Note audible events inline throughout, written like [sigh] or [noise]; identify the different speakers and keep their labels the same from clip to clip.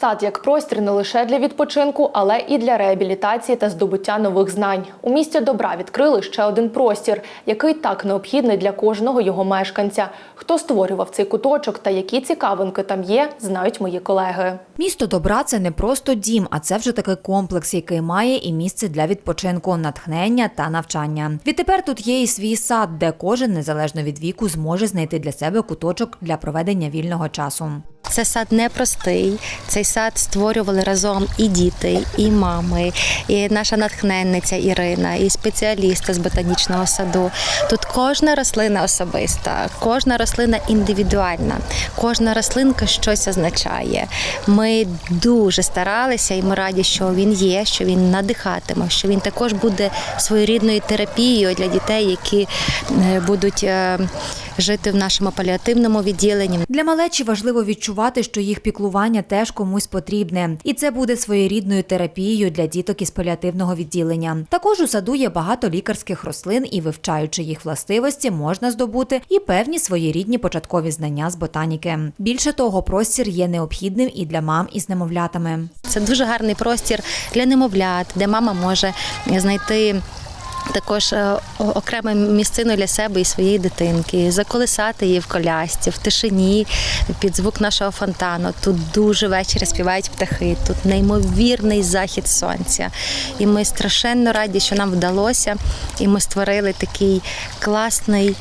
Speaker 1: Сад як простір не лише для відпочинку, але і для реабілітації та здобуття нових знань. У місті добра відкрили ще один простір, який так необхідний для кожного його мешканця. Хто створював цей куточок та які цікавинки там є, знають мої колеги.
Speaker 2: Місто добра це не просто дім, а це вже такий комплекс, який має і місце для відпочинку, натхнення та навчання. Відтепер тут є і свій сад, де кожен незалежно від віку зможе знайти для себе куточок для проведення вільного часу.
Speaker 3: Це сад непростий. Цей сад створювали разом і діти, і мами, і наша натхненниця Ірина, і спеціалісти з ботанічного саду. Тут кожна рослина особиста, кожна рослина індивідуальна, кожна рослинка щось означає. Ми дуже старалися, і ми раді, що він є, що він надихатиме, що він також буде своєрідною терапією для дітей, які е, будуть е, жити в нашому паліативному відділенні.
Speaker 2: Для малечі важливо відчувати, що їх піклування теж комусь потрібне, і це буде своєрідною терапією для діток із паліативного відділення. Також у саду є багато лікарських рослин, і вивчаючи їх властивості, можна здобути і певні своєрідні початкові знання з ботаніки. Більше того, простір є необхідним і для мам із немовлятами.
Speaker 3: Це дуже гарний простір для немовлят, де мама може знайти. Також е, окреме місцину для себе і своєї дитинки, заколисати її в колясці, в тишині, під звук нашого фонтану. Тут дуже ввечері співають птахи, тут неймовірний захід сонця. І ми страшенно раді, що нам вдалося, і ми створили такий класний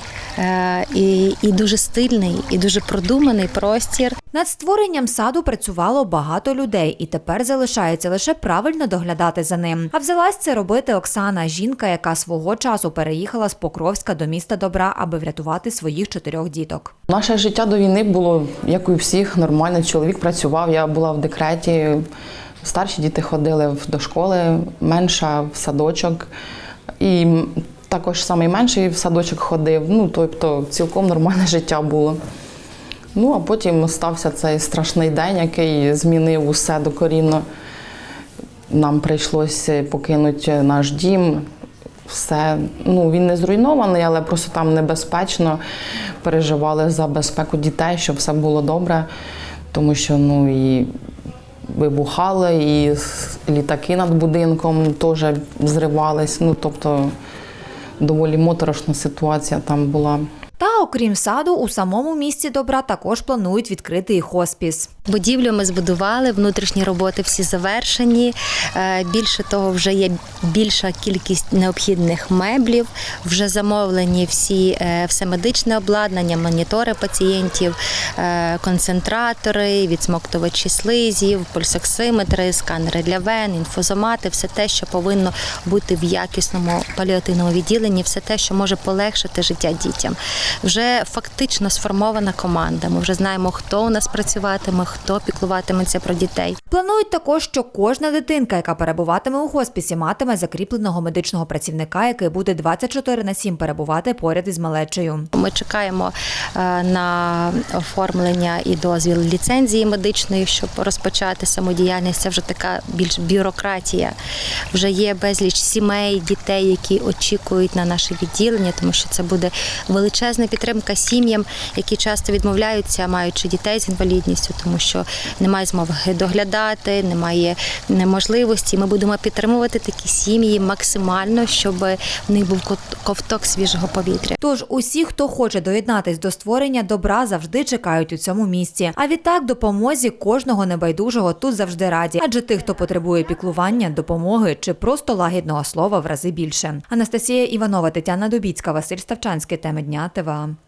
Speaker 3: і, і дуже стильний, і дуже продуманий простір.
Speaker 2: Над створенням саду працювало багато людей, і тепер залишається лише правильно доглядати за ним. А взялась це робити Оксана, жінка, яка свого часу переїхала з Покровська до міста добра, аби врятувати своїх чотирьох діток.
Speaker 4: Наше життя до війни було, як і у всіх, нормально. Чоловік працював, я була в декреті. Старші діти ходили до школи, менша в садочок. І також самий менший в садочок ходив. Ну, тобто цілком нормальне [laughs] життя було. Ну, а потім стався цей страшний день, який змінив усе докорінно. Нам прийшлося покинути наш дім. Все, ну він не зруйнований, але просто там небезпечно. Переживали за безпеку дітей, щоб все було добре, тому що ну і вибухали, і літаки над будинком теж зривались. Ну тобто доволі моторошна ситуація там була.
Speaker 2: Та окрім саду, у самому місті добра також планують відкрити і хоспіс.
Speaker 3: Будівлю ми збудували, внутрішні роботи всі завершені. Е, Більше того, вже є більша кількість необхідних меблів. Вже замовлені всі е, все медичне обладнання, монітори пацієнтів, е, концентратори, відсмоктувачі слизів, пульсоксиметри, сканери для вен, інфузомати, все те, що повинно бути в якісному паліативному відділенні, все те, що може полегшити життя дітям. Вже фактично сформована команда. Ми вже знаємо, хто у нас працюватиме, хто піклуватиметься про дітей.
Speaker 2: Планують також, що кожна дитинка, яка перебуватиме у хоспісі, матиме закріпленого медичного працівника, який буде 24 на 7 перебувати поряд із малечею.
Speaker 3: Ми чекаємо е, на оформлення і дозвіл ліцензії медичної, щоб розпочати самодіяльність. Це вже така більш бюрократія. Вже є безліч сімей, дітей, які очікують на наше відділення, тому що це буде величезна підтримка сім'ям, які часто відмовляються, маючи дітей з інвалідністю, тому що немає змоги доглядати, немає можливості. Ми будемо підтримувати такі сім'ї максимально, щоб в них був ковток свіжого повітря.
Speaker 2: Тож усі, хто хоче доєднатись до створення добра, завжди чекають у цьому місці. А відтак допомозі кожного небайдужого тут завжди раді. Адже тих, хто потребує піклування, допомоги чи просто лагідного слова в рази більше. Анастасія Іванова, Тетяна Дубіцька, Василь Ставчанський. Теми дня ТВА.